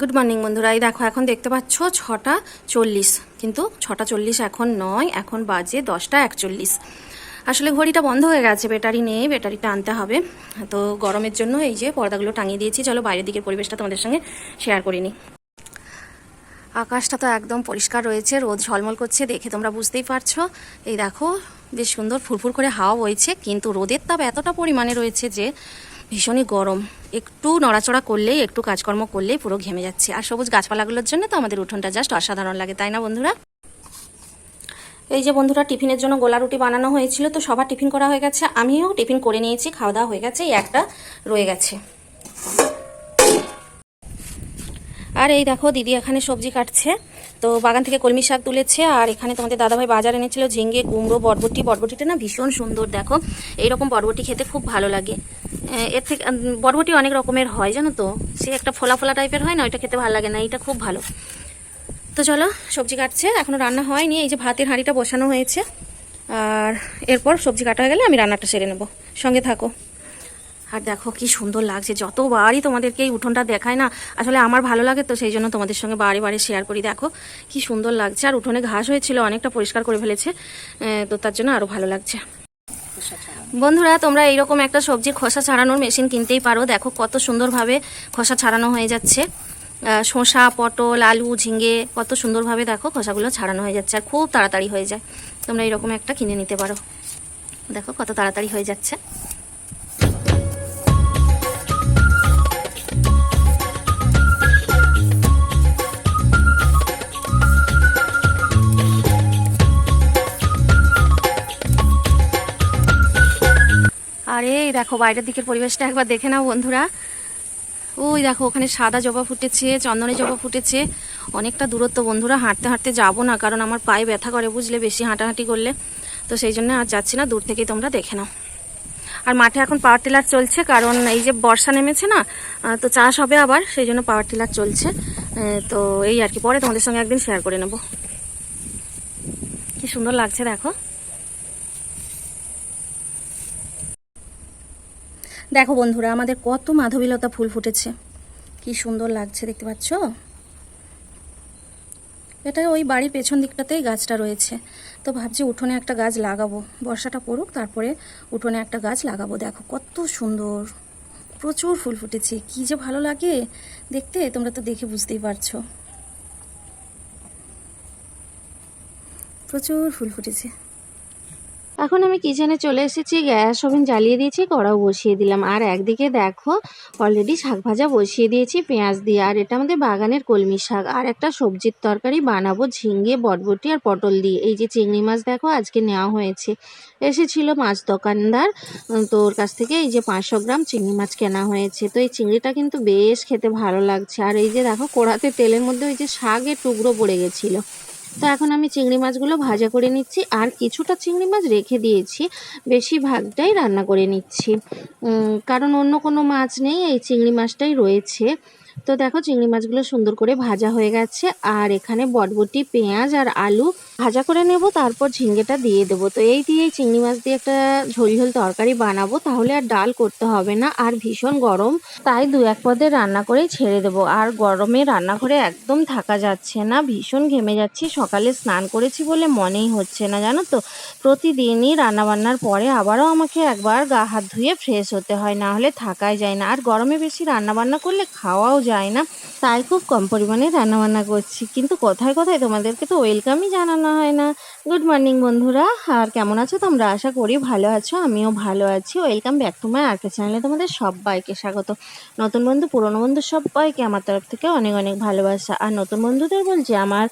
Good morning বন্ধুরা এই দেখো, এখন দেখতে পাচ্ছ ছটা চল্লিশ। কিন্তু ছটা চল্লিশ এখন নয়, এখন বাজে দশটা একচল্লিশ। আসলে ঘড়িটা বন্ধ হয়ে গেছে, ব্যাটারি নেই, ব্যাটারিটা আনতে হবে। তো গরমের জন্য এই যে পর্দাগুলো টাঙিয়ে দিয়েছি। চলো বাইরের দিকের পরিবেশটা তোমাদের সঙ্গে শেয়ার করিনি আকাশটা তো একদম পরিষ্কার রয়েছে, রোদ ঝলমল করছে দেখে তোমরা বুঝতেই পারছ। এই দেখো, বেশ সুন্দর ফুরফুর করে হাওয়া বইছে, কিন্তু রোদের তাপ এতটা পরিমাণে রয়েছে যে ভীষণই গরম। একটু নড়াচড়া করলেই, একটু কাজকর্ম করলেই পুরো ঘেমে যাচ্ছে। আর সবুজ গাছপালাগুলোর জন্য তো আমাদের উঠোনটা জাস্ট অসাধারণ লাগে, তাই না বন্ধুরা? এই যে বন্ধুরা, টিফিনের জন্য গোলা রুটি বানানো হয়েছিল, তো সবার টিফিন করা হয়ে গেছে। আমিও টিফিন করে নিয়েছি, খাওয়া দাওয়া হয়ে গেছে, এই একটা রয়ে গেছে। আর এই দেখো, দিদি এখানে সবজি কাটছে, তো বাগান থেকে কলমি শাক তুলেছে, আর এখানে তোমাদের দাদাভাই বাজার এনেছিল ঝিঙ্গে, কুমড়ো, বরবটি। বরবটিটা না ভীষণ সুন্দর, দেখো। এইরকম বরবটি খেতে খুব ভালো লাগে। এর থেকে বরবটি অনেক রকমের হয়, জানো তো? সে একটা ফোলা ফোলা টাইপের হয় না, ওইটা খেতে ভালো লাগে না এটা খুব ভালো। তো চলো, সবজি কাটছে এখনও রান্না হয়নি, এই যে ভাতের হাঁড়িটা বসানো হয়েছে। আর এরপর সবজি কাটা হয়ে গেলে আমি রান্নাটা সেরে নেব। সঙ্গে থাকো। আর দেখো কি সুন্দর লাগছে, যতবারই তোমাদেরকে এই উঠোনটা দেখায় না, আসলে আমার ভালো লাগে তো, সেই জন্য তোমাদের সঙ্গে বারে বারে শেয়ার করি। দেখো কি সুন্দর লাগছে, আর উঠোনে ঘাস হয়েছিল, অনেকটা পরিষ্কার করে ফেলেছে তো তার জন্য আরও ভালো লাগছে। বন্ধুরা, তোমরা এইরকম একটা সবজি খোসা ছাড়ানোর মেশিন কিনতেই পারো। দেখো কত সুন্দরভাবে খোসা ছাড়ানো হয়ে যাচ্ছে। শসা, পটল, আলু, ঝিঙে, কত সুন্দরভাবে দেখো খোসাগুলো ছাড়ানো হয়ে যাচ্ছে আর খুব তাড়াতাড়ি হয়ে যায়। তোমরা এইরকম একটা কিনে নিতে পারো। দেখো কত তাড়াতাড়ি হয়ে যাচ্ছে। দেখো, বাইরের দিকের পরিবেশটা একবার দেখে নাও বন্ধুরা। ওই দেখো, ওখানে সাদা জবা ফুটেছে, চন্দনে জবা ফুটেছে। অনেকটা দূরত্ব বন্ধুরা, হাঁটতে হাঁটতে যাব না, কারণ আমার পায়ে ব্যথা করে বুঝলে, বেশি হাঁটাহাঁটি করলে। তো সেই জন্য আর যাচ্ছি না, দূর থেকেই তোমরা দেখে নাও। আর মাঠে এখন পাওয়ার টিলার চলছে, কারণ এই যে বর্ষা নেমেছে না তো চাষ হবে আবার, সেই জন্য পাওয়ার টিলার চলছে। তো এই আর কি, পরে তোমাদের সঙ্গে একদিন শেয়ার করে নেব। কি সুন্দর লাগছে, দেখো। দেখো বন্ধুরা, আমাদের কত মাধবীলতা ফুল ফুটেছে। কি সুন্দর লাগছে, দেখতে পাচ্ছ? এটা ওই বাড়ির পেছন দিকটাতেই গাছটা রয়েছে। তো ভাবছি উঠোনে একটা গাছ লাগাবো। বর্ষাটা পড়ুক, তারপরে উঠোনে একটা গাছ লাগাবো। দেখো কত সুন্দর, প্রচুর ফুল ফুটেছে। কি যে ভালো লাগে। দেখতে তোমরা তো দেখে বুঝতেই পারছ। প্রচুর ফুল ফুটেছে। এখন আমি কিচেনে চলে এসেছি, গ্যাস ওভেন জ্বালিয়ে দিয়েছি, কড়াও বসিয়ে দিলাম। আর একদিকে দেখো অলরেডি শাক ভাজা বসিয়ে দিয়েছি, পেঁয়াজ দিয়ে। আর এটা আমাদের বাগানের কলমি শাক। আর একটা সবজির তরকারি বানাবো, ঝিঙ্গে বটবটি আর পটল দিয়ে। এই যে চিংড়ি মাছ দেখো, আজকে নেওয়া হয়েছে। এসেছিল মাছ দোকানদার তো ওর কাছ থেকে এই যে পাঁচশো গ্রাম চিংড়ি মাছ কেনা হয়েছে। তো এই চিংড়িটা কিন্তু বেশ খেতে ভালো লাগছে। আর এই যে দেখো, কড়াতে তেলের মধ্যে ওই যে শাকের টুকরো পড়ে গেছিল। তো এখন আমি চিংড়ি মাছগুলো ভাজা করে নিচ্ছি আর কিছুটা চিংড়ি মাছ রেখে দিয়েছি। বেশি ভাগটাই রান্না করে নিচ্ছি। কারণ অন্য কোনো মাছ নেই, এই চিংড়ি মাছটাই রয়েছে। তো দেখো চিংড়ি মাছগুলো সুন্দর করে ভাজা হয়ে গেছে, আর এখানে বটবটি পেঁয়াজ আর আলু ভাজা করে নেব, তারপর ঝিঙ্গেটা দিয়ে দেবো। তো এই দিয়ে চিংড়ি মাছ দিয়ে একটা ঝোল ঝোল তরকারি বানাবো, তাহলে আর ডাল করতে হবে না, আর ভীষণ গরম। তাই দু এক পদে রান্না করেই ছেড়ে দেবো, আর গরমে রান্নাঘরে একদম থাকা যাচ্ছে না, ভীষণ ঘেমে যাচ্ছি, সকালে স্নান করেছি বলে মনেই হচ্ছে না, জানো তো? প্রতিদিনই রান্নাবান্নার পরে আবারও আমাকে একবার গা হাত ধুয়ে ফ্রেশ হতে হয়, না হলে থাকাই যায় না, আর গরমে বেশি রান্নাবান্না করলে খাওয়াও যায় না। তাই খুব কম পরিমাণে রান্নাবান্না করছি। কিন্তু কোথায় কোথায় তোমাদেরকে তো ওয়েলকামই জানানো হয় না। গুড মর্নিং বন্ধুরা, আর কেমন আছো তোমরা? আশা করি ভালো আছো, আমিও ভালো আছি। ওয়েলকাম ব্যাক টু মাই আর্কে চ্যানেলে তোমাদের সবাইকে স্বাগত। নতুন বন্ধু, পুরনো বন্ধু সবাইকে আমার তরফ থেকে অনেক অনেক ভালোবাসা। আর নতুন বন্ধুদের বলছি, আমার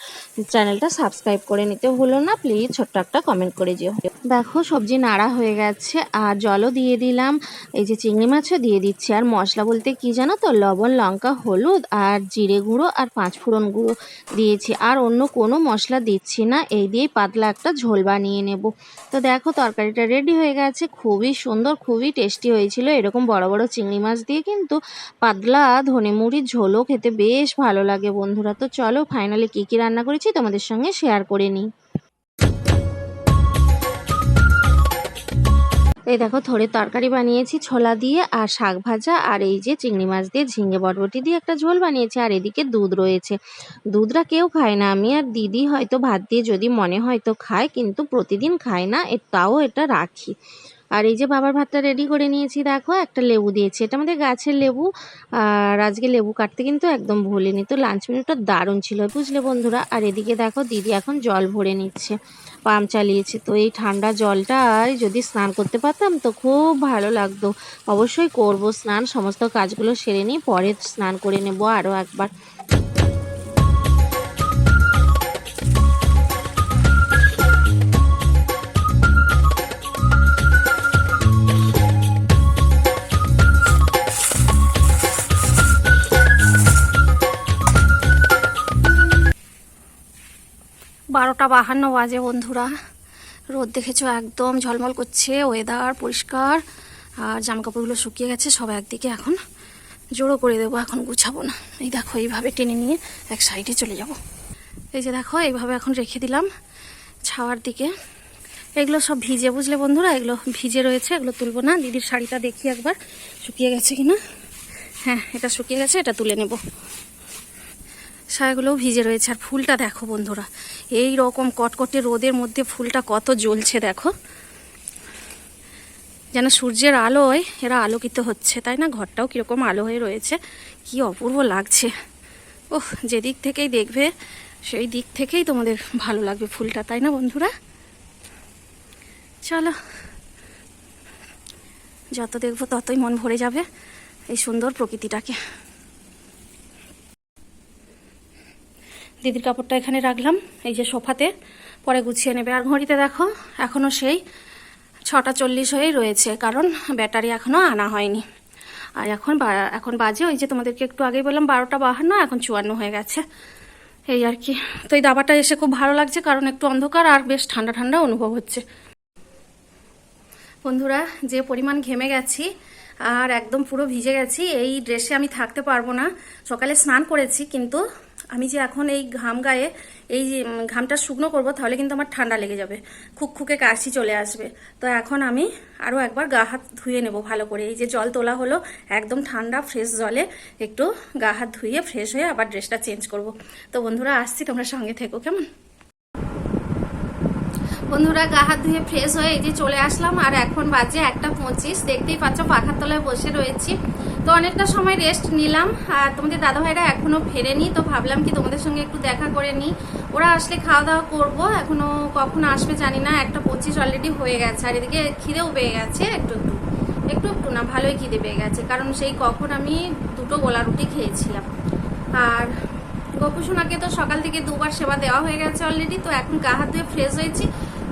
চ্যানেলটা সাবস্ক্রাইব করে নিতে ভুলো না। প্লিজ ছোট্ট একটা কমেন্ট করে যেও। দেখো, সবজি নাড়া হয়ে গেছে, আর জলও দিয়ে দিলাম। এই যে চিংড়ি মাছও দিয়ে দিচ্ছি। আর মশলা বলতে কি জানো তো? লবণ, লঙ্কা হলুদ আর জিরে গুঁড়ো আর পাঁচ ফোড়ন গুঁড়ো দিয়েছি। আর অন্য কোনো মশলা দিচ্ছি না, এই দিয়েই পাতলা একটা ঝোল বানিয়ে নেব। তো দেখো তরকারিটা রেডি হয়ে গেছে, খুবই সুন্দর, খুবই টেস্টি হয়েছিল। এরকম বড় বড় চিংড়ি মাছ দিয়ে কিন্তু পাতলা ধনে মুড়ির ঝোলও খেতে বেশ ভালো লাগে বন্ধুরা। তো চলো ফাইনালি কী কী রান্না করেছি তোমাদের সঙ্গে শেয়ার করে নিই। এই দেখো থোড়ের তরকারি বানিয়েছি, ছোলা দিয়ে আর শাক ভাজা আর এই যে চিংড়ি মাছ দিয়ে ঝিঙে বরবটি দিয়ে একটা ঝোল বানিয়েছি আর এদিকে দুধ রয়েছে। দুধরা কেউ খায় না, আমি আর দিদি হয়তো ভাত দিয়ে যদি মনে হয় তো খায়, কিন্তু প্রতিদিন খায় না তাও এটা রাখি। আর এই যে বাবার ভাতটা রেডি করে নিয়েছি, দেখো একটা লেবু দিয়েছি। এটা আমাদের গাছের লেবু। আর আজকে লেবু কাটতে কিন্তু একদম ভুলিনি। তো লাঞ্চ মেনুটা দারুণ ছিল, বুঝলে বন্ধুরা? আর এদিকে দেখো দিদি এখন জল ভরে নিচ্ছে, পাম্প চালিয়েছে। তো এই ঠান্ডা জলটায় যদি স্নান করতে পারতাম তো খুব ভালো লাগতো। অবশ্যই করব স্নান, সমস্ত কাজগুলো সেরে নিই, পরে স্নান করে নেব আরও একবার। বারোটা বাহান্ন বাজে বন্ধুরা। রোদ দেখেছ, একদম ঝলমল করছে ওয়েদার পরিষ্কার। আর জামা কাপড়গুলো শুকিয়ে গেছে সব একদিকে এখন জোড়ো করে দেবো, এখন গুছাবো না। এই দেখো, এইভাবে টেনে নিয়ে এক সাইডে চলে যাব। এই যে দেখো, এইভাবে এখন রেখে দিলাম ছাওয়ার দিকে। এগুলো সব ভিজে, বুঝলে বন্ধুরা? এগুলো ভিজে রয়েছে, এগুলো তুলবো না। দিদির শাড়িটা দেখি একবার, শুকিয়ে গেছে কিনা? হ্যাঁ এটা শুকিয়ে গেছে, এটা তুলে নেব। সায়াগুলোও ভিজে রয়েছে। আর ফুলটা দেখো বন্ধুরা, এই রকম কটকটে রোদের মধ্যে ফুলটা কত জ্বলছে দেখো। যেন সূর্যের আলোয় এরা আলোকিত হচ্ছে, তাই না? ঘরটাও কীরকম আলো হয়ে রয়েছে। কি অপূর্ব লাগছে। ওহ, যেদিক থেকেই দেখবে, সেই দিক থেকেই তোমাদের ভালো লাগবে ফুলটা, তাই না বন্ধুরা? চলো, যত দেখব ততই মন ভরে যাবে এই সুন্দর প্রকৃতিটাকে। দিদির কাপড়টা এখানে রাখলাম, এই যে সোফাতে, পরে গুছিয়ে নেবে। আর ঘড়িতে দেখো এখনও সেই ছটা চল্লিশ হয়েই রয়েছে, কারণ ব্যাটারি এখনও আনা হয়নি। আর এখন এখন বাজে, ওই যে তোমাদেরকে একটু আগেই বললাম, বারোটা বাহান্ন, এখন চুয়ান্ন হয়ে গেছে। এই আর কি। তো এই দাবাটা এসে খুব ভালো লাগছে, কারণ একটু অন্ধকার আর বেশ ঠান্ডা ঠান্ডা অনুভব হচ্ছে। বন্ধুরা, যে পরিমাণ ঘেমে গেছি, আর একদম পুরো ভিজে গেছি, এই ড্রেসে আমি থাকতে পারব না। সকালে স্নান করেছি, কিন্তু আমি যে এখন এই ঘাম গায়ে এই ঘামটা শুকনো করব, তাহলে কিন্তু আমার ঠান্ডা লেগে যাবে। খুক খুকখুকে কাশি চলে আসবে। তো এখন আমি আরও একবার গা হাত ধুয়ে নেব ভালো করে। এই যে জল তোলা হলো, একদম ঠান্ডা ফ্রেশ জলে একটু গা হাত ধুয়ে ফ্রেশ হয়ে আবার ড্রেসটা চেঞ্জ করব। তো বন্ধুরা, আসছি তোমরা সঙ্গে থেকো, কেমন? বন্ধুরা গা হাত ধুয়ে ফ্রেশ হয়ে এই যে চলে আসলাম, আর এখন বাজে একটা পঁচিশ। দেখতেই পাচ্ছ পাখার তলায় বসে রয়েছি। তো অনেকটা সময় রেস্ট নিলাম, আর তোমাদের দাদাভাইরা এখনও এখনও ফেরেনি, তো ভাবলাম কি তোমাদের সঙ্গে একটু দেখা করে নিই। ওরা আসলে খাওয়া দাওয়া করব এখনও কখন আসবে জানি না, একটা পঁচিশ অলরেডি হয়ে গেছে, আর এদিকে খিদেও পেয়ে গেছে, একটু একটু। একটু একটু না, ভালোই খিদে পেয়ে গেছে, কারণ সেই কখন আমি দুটো গোলা রুটি খেয়েছিলাম। আর গোপুসোনাকে তো সকাল থেকে দুবার সেবা দেওয়া হয়ে গেছে অলরেডি তো এখন গা হাত ধুয়ে ফ্রেশ হয়েছি।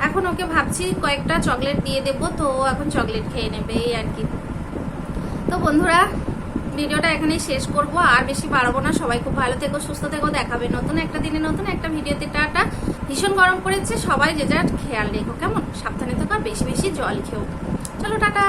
এখন ওকে ভাবছি কয়েকটা চকলেট দিয়ে দেবো, তো এখন চকলেট খেয়ে নেবে, এই আর কি। তো বন্ধুরা, ভিডিওটা এখানেই শেষ করব, আর বেশি বাড়াবো না। সবাই খুব ভালো থেকো, সুস্থ থেকো, দেখাবে নতুন একটা দিনে নতুন একটা ভিডিওতে। টাটা। ভীষণ গরম পড়েছে, সবাই যে যার খেয়াল রেখো, কেমন? সাবধানে থাকা বেশি বেশি জল খেও। চলো, টাটা।